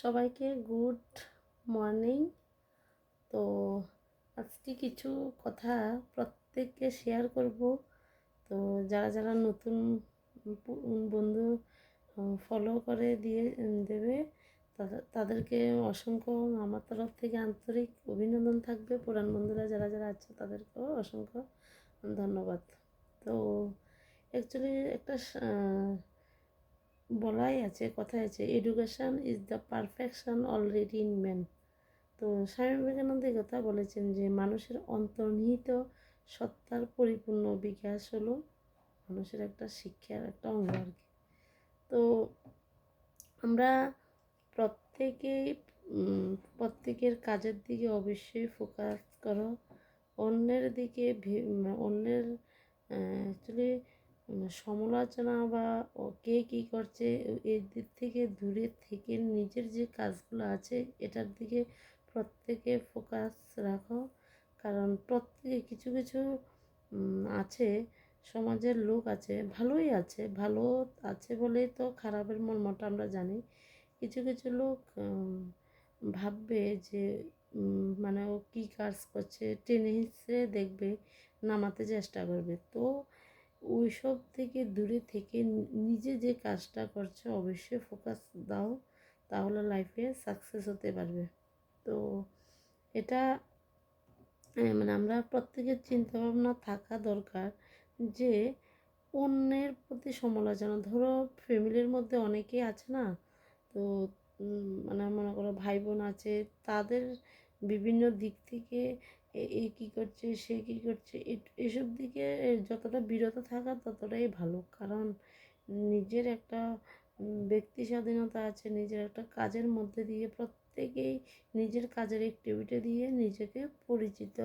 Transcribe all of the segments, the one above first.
সবাইকে good morning. তো আজকে কিছু কথা প্রত্যেককে শেয়ার করব। তো যারা যারা নতুন বন্ধু ফলো করে দিয়ে, দেবে তাদেরকে অসংখ্য, আমার তরফ থেকে আন্তরিক অভিনন্দন থাকবে। পুরাণ বন্ধুরা যারা যারা আছে, তাদেরকেও অসংখ্য ধন্যবাদ। তো অ্যাকচুয়ালি একটা বলাই আছে কথায় আছে education is the perfection already in man তো স্বামী বিবেকানন্দ কথা বলেছেন যে মানুষের অন্তর্নিহিত সত্তার পরিপূর্ণ বিকাশ হলো মানুষের একটা শিক্ষার একটা অঙ্গ আর কি। তো আমরা প্রত্যেকেই প্রত্যেকের কাজের দিকে অবশ্যই ফোকাস করো। অন্যের দিকে অন্যের অ্যাকচুয়ালি সমালোচনা বা কে কী করছে এর দিক থেকে দূরে থেকে, নিজের যে কাজগুলো আছে, এটার দিকে প্রত্যেকে ফোকাস রাখো। কারণ প্রত্যেকে কিছু কিছু আছে, সমাজের লোক আছে, ভালোই আছে, ভালো আছে বলেই তো খারাপের মর্মটা আমরা জানি। কিছু কিছু লোক ভাববে যে মানে ও কী কাজ করছে, টেনে হিসেবে দেখবে, নামাতে চেষ্টা করবে। তো ওইসব থেকে দূরে থেকে নিজে যে কাজটা করছে অবশ্যই ফোকাস দাও, তাহলে লাইফে সাকসেস হতে পারবে। তো এটা মানে আমরা প্রত্যেকের চিন্তাভাবনা থাকা দরকার যে অন্যের প্রতি সমালোচনা, ধরো ফ্যামিলির মধ্যে অনেকেই আছে না, তো মানে মনে করো ভাই বোন আছে, তাদের বিভিন্ন দিক থেকে এ- কী করছে, সে কী করছে এসব দিকে যতটা বিরত থাকা ততটাই ভালো। কারণ নিজের একটা ব্যক্তি স্বাধীনতা আছে, নিজের একটা কাজের মধ্যে দিয়ে প্রত্যেকেই নিজের কাজের অ্যাক্টিভিটি দিয়ে নিজেকে পরিচিত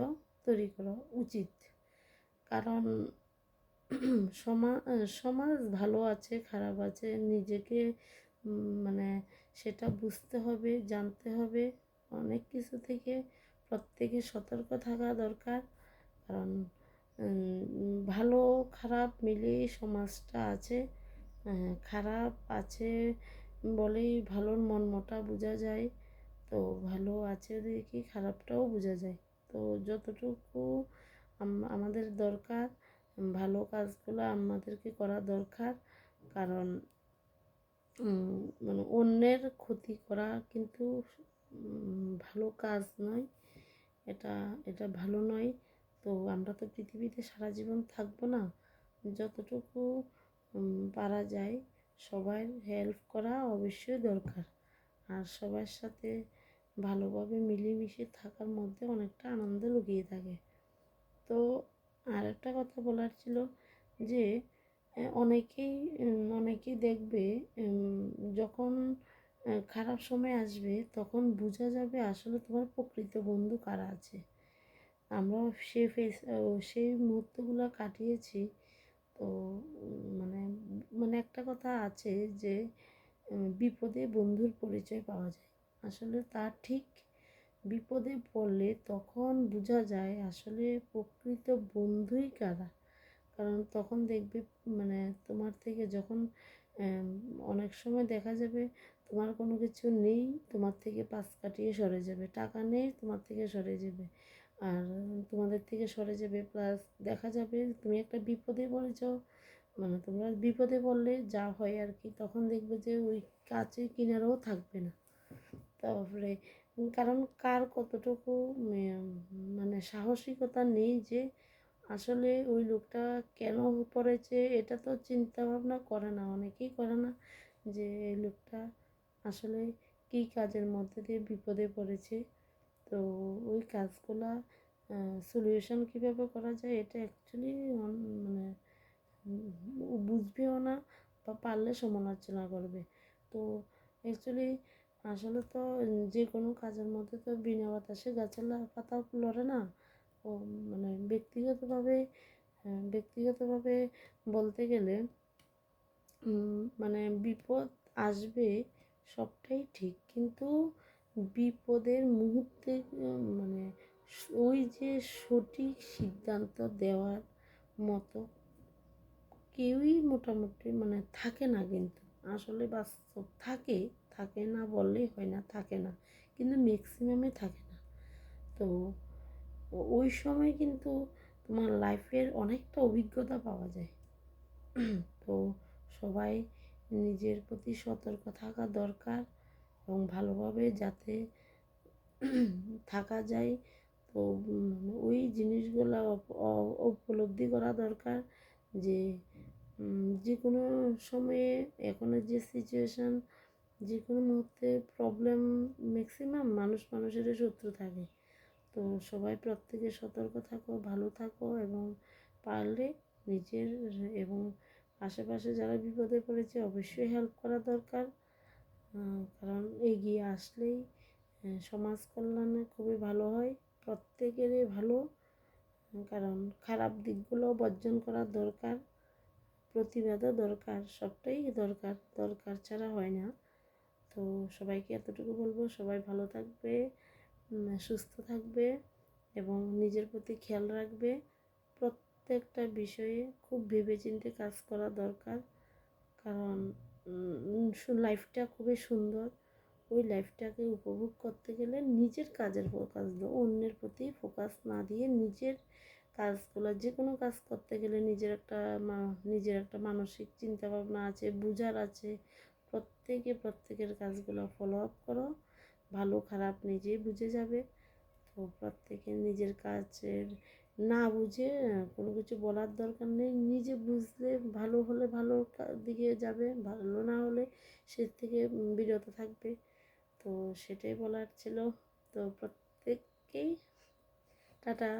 তৈরি করা উচিত। কারণ সমাজ সমাজ ভালো আছে, খারাপ আছে, নিজেকে মানে সেটা বুঝতে হবে, জানতে হবে, অনেক কিছু থেকে প্রত্যেকে সতর্ক থাকা দরকার। কারণ ভালো, খারাপ মিলিয়েই সমাজটা আছে। খারাপ আছে বলেই ভালোর মন মোটা বোঝা যায়। তো ভালো আছে দেখি খারাপটাও বোঝা যায়। তো যতটুকু আমাদের দরকার, ভালো কাজগুলো আমাদেরকে করা দরকার। কারণ মানে অন্যের ক্ষতি করা কিন্তু ভালো কাজ নয়। এটা এটা ভালো নয়। তো আমরা তো পৃথিবীতে সারা জীবন থাকব না। যতটুকু পারা যায় সবার হেল্প করা অবশ্যই দরকার। আর সবার সাথে ভালোভাবে মিলেমিশে থাকার মধ্যে অনেকটা আনন্দ লুকিয়ে থাকে। তো আর একটা কথা বলার ছিল যে, অনেকেই অনেকেই দেখবে যখন খারাপ সময় আসবে, তখন বোঝা যাবে আসলে তোমার প্রকৃত বন্ধু কারা আছে। আমরা সে ফেস সেই মুহূর্তগুলো কাটিয়েছি। তো মানে মানে একটা কথা আছে যে বিপদে বন্ধুর পরিচয় পাওয়া যায়। আসলে তা ঠিক বিপদে পড়লে তখন বোঝা যায় আসলে প্রকৃত বন্ধুই কারা। কারণ তখন দেখবে মানে তোমার থেকে যখন অনেক সময় দেখা যাবে তোমার কোনো কিছু নেই, তোমার থেকে পাশ কাটিয়ে সরে যাবে। টাকা নেই, তোমার থেকে সরে যাবে। আর তোমাদের থেকে সরে যাবে প্লাস দেখা যাবে তুমি একটা বিপদে পড়েছ মানে তোমরা বিপদে পড়লে যা হয় আর কি, তখন দেখবে যে ওই কাছে কিনারেও থাকবে না। তারপরে, কারণ কার কতটুকু মানে সাহসিকতা নেই যে আসলে ওই লোকটা কেন পড়েছে এটা তো চিন্তা ভাবনা করে না, অনেকেই করে না যে এই লোকটা আসলে কী কাজের মধ্যে দিয়ে বিপদে পড়েছে। তো ওই কাজগুলা সলিউশন কীভাবে করা যায় এটা অ্যাকচুয়ালি মানে বুঝবেও না বা পারলে সমালোচনা করবে। তো অ্যাকচুয়ালি আসলে তো যে কোনো কাজের মধ্যে তো বিনা বাতাসে গাছের পাতা লড়ে না। মানে ব্যক্তিগতভাবে আহ, ব্যক্তিগতভাবে বলতে গেলে মানে বিপদ আসবে সবটাই ঠিক। কিন্তু বিপদের মুহূর্তে মানে ওই যে সঠিক সিদ্ধান্ত দেওয়ার মতো কেউই মোটামুটি মানে থাকে না কিন্তু। আসলে বাস্তব থাকে থাকে না বললেই হয় না থাকে না। কিন্তু ম্যাক্সিমামে থাকে না। তো ওই সময় কিন্তু তোমার লাইফের অনেকটা অভিজ্ঞতা পাওয়া যায়। তো সবাই নিজের প্রতি সতর্ক থাকা দরকার এবং ভালোভাবে যাতে থাকা যায়। তো ওই জিনিসগুলো উপলব্ধি করা দরকার যে যে কোনো সময়ে এখনের যে সিচুয়েশান যে কোনো মুহূর্তে প্রবলেম ম্যাক্সিমাম মানুষ মানুষের শত্রু থাকে। তো সবাই প্রত্যেকে সতর্ক থাকো, ভালো থাকো এবং পারলে নিজের এবং আশেপাশে যারা বিপদে পড়েছে অবশ্যই হেল্প করা দরকার। কারণ এগিয়ে আসলেই সমাজ কল্যাণে খুবই ভালো হয়, প্রত্যেকেরই ভালো। কারণ খারাপ দিকগুলো বর্জন করা দরকার, প্রতিবাদও দরকার, সবটাই দরকার দরকার ছাড়া হয় না। তো সবাইকে এতটুকু বলব, সবাই ভালো থাকবে। সুস্থ থাকবে এবং নিজের প্রতি খেয়াল রাখবে। প্রত্যেকটা বিষয়ে খুব ভেবেচিন্তে কাজ করা দরকার। কারণ লাইফটা খুবই সুন্দর। ওই লাইফটাকে উপভোগ করতে গেলে নিজের কাজের ফোকাস দাও অন্যের প্রতি ফোকাস না দিয়ে নিজের কাজগুলো যে কোনো কাজ করতে গেলে নিজের একটা নিজের একটা মানসিক চিন্তা ভাবনা আছে, বুঝার আছে। প্রত্যেকে প্রত্যেকের কাজগুলো ফলো আপ করো। ভালো খারাপ নিজেই বুঝে যাবে। তো প্রত্যেকে নিজের কাজের না বুঝে কোনো কিছু বলার দরকার নেই। নিজে বুঝলে ভালো হলে ভালো দিকে যাবে, ভালো না হলে সে থেকে বিরত থাকবে। তো সেটাই বলার ছিল। তো প্রত্যেককেই টাটা।